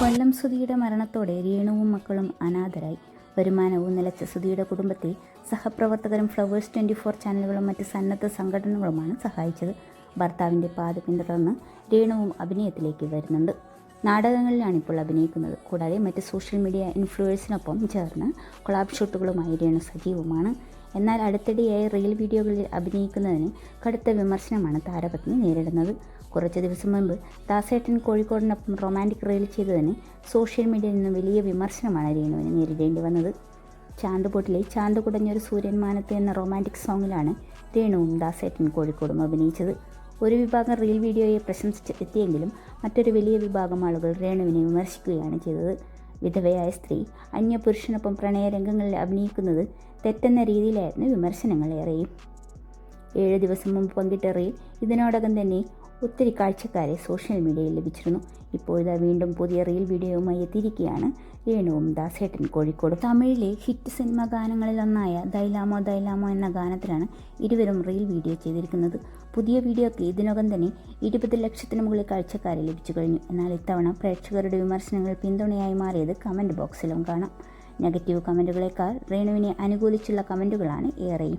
കൊല്ലം സുധിയുടെ മരണത്തോടെ രേണുവും മക്കളും അനാഥരായി. വരുമാനവും നിലച്ച സുധിയുടെ കുടുംബത്തെ സഹപ്രവർത്തകരും ഫ്ലവേഴ്സ് ട്വന്റി ഫോർ ചാനലുകളും മറ്റ് സന്നദ്ധ സംഘടനകളുമാണ് സഹായിച്ചത്. ഭർത്താവിന്റെ പാത പിന്തുടർന്ന് രേണുവും അഭിനയത്തിലേക്ക് വരുന്നുണ്ട്. നാടകങ്ങളിലാണ് ഇപ്പോൾ അഭിനയിക്കുന്നത്. കൂടാതെ മറ്റ് സോഷ്യൽ മീഡിയ ഇൻഫ്ലുവേഴ്സിനൊപ്പം ചേർന്ന് കൊളാബ് ഷൂട്ടുകളുമായി രേണു സജീവമാണ്. എന്നാൽ അടുത്തിടെയായി റീൽ വീഡിയോകളിൽ അഭിനയിക്കുന്നതിന് കടുത്ത വിമർശനമാണ് താരപത്നി നേരിടുന്നത്. കുറച്ച് ദിവസം മുൻപ് ദാസേട്ടൻ കോഴിക്കോടിനൊപ്പം റൊമാന്റിക് റീൽ ചെയ്തതിന് സോഷ്യൽ മീഡിയയിൽ നിന്ന് വലിയ വിമർശനമാണ് രേണുവിന് നേരിടേണ്ടി വന്നത്. ചാന്തുപൊട്ടിലെ ചാന്ത് കുടഞ്ഞൊരു സൂര്യൻമാനത്ത് എന്ന റൊമാന്റിക് സോങ്ങിലാണ് രേണുവും ദാസേട്ടൻ കോഴിക്കോടും അഭിനയിച്ചത്. ഒരു വിഭാഗം റീൽ വീഡിയോയെ പ്രശംസിച്ച് എത്തിയെങ്കിലും മറ്റൊരു വലിയ വിഭാഗം ആളുകൾ രേണുവിനെ വിമർശിക്കുകയാണ് ചെയ്തത്. വിധവയായ സ്ത്രീ അന്യപുരുഷനൊപ്പം പ്രണയരംഗങ്ങളിൽ അഭിനയിക്കുന്നത് തെറ്റെന്ന രീതിയിലായിരുന്നു വിമർശനങ്ങൾ ഏറെയും ഏഴ് ദിവസം മുമ്പ് പങ്കിട്ട റീൽ ഇതിനോടകം തന്നെ ഒത്തിരി കാഴ്ചക്കാരെ സോഷ്യൽ മീഡിയയിൽ ലഭിച്ചിരുന്നു. ഇപ്പോഴിതാ വീണ്ടും പുതിയ റീൽ വീഡിയോയുമായി എത്തിയിരിക്കുകയാണ് രേണുവും ദാസേട്ടൻ കോഴിക്കോട്. തമിഴിലെ ഹിറ്റ് സിനിമ ഗാനങ്ങളിലൊന്നായ ദൈലാമോ ദൈലാമോ എന്ന ഗാനത്തിലാണ് ഇരുവരും റീൽ വീഡിയോ ചെയ്തിരിക്കുന്നത്. പുതിയ വീഡിയോയ്ക്ക് ഇതിനകം തന്നെ ഇരുപത് ലക്ഷത്തിന് മുകളിൽ കാഴ്ചക്കാരെ ലഭിച്ചു കഴിഞ്ഞു. എന്നാൽ ഇത്തവണ പ്രേക്ഷകരുടെ വിമർശനങ്ങൾ പിന്തുണയായി മാറിയത് കമന്റ് ബോക്സിലും കാണാം. നെഗറ്റീവ് കമന്റുകളേക്കാൾ രേണുവിനെ അനുകൂലിച്ചുള്ള കമന്റുകളാണ് ഏറെയും.